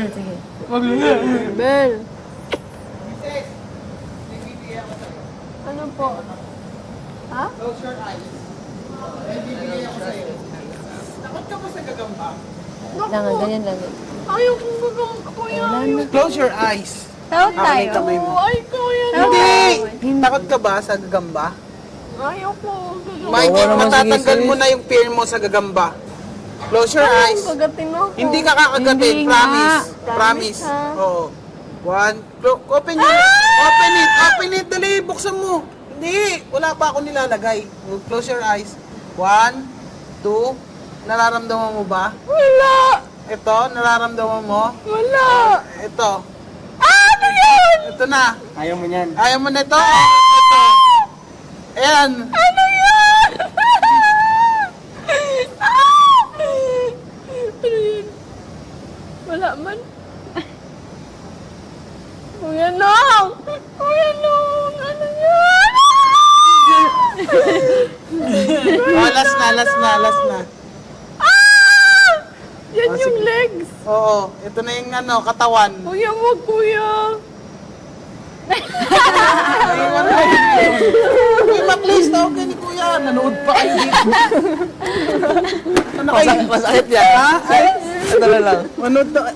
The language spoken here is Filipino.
Sige, sige. Bel. Ano po? Ha? Close your eyes. May bibigay ako sa'yo. Takot ka ba sa gagamba? Langan, ganyan lang. Ayaw kong gagawin ko yan. Close your eyes. Help Ah, may kamay mo. Ay, kuya na. Hindi! Takot ka ba sa gagamba? Ayaw ko. naman, matatanggal mo na yung fear mo sa gagamba. Close your eyes. Pagatin ako. Hindi ka kakagatin, Hindi promise. nga. Promise. Promise, ha? Oo. One, clo- open it. Open it, open it. Dali, buksan mo. Hindi, wala pa ako nilalagay. Close your eyes. One, two, nararamdaman mo ba? Wala. Ito, nararamdaman mo? Wala. Ito. Ano yan? Ito na. Ayaw mo yan. Ayaw mo na ito? Ito. Ayan. Ano yan? Ah! Ano yan? Wala man. Kuya Nong! Kuya Nong! Ano yan? Oh, last na, last na, last na. Ah! Yan yung legs. Oo, ito na yung ano, katawan. Kuya, wag kuya. Uy, ma-please, tawag ka ni Kuya. Nanood pa kayo dito. ano kayo? Masakit yan. Ha? Ay, Sandali lang. manood na.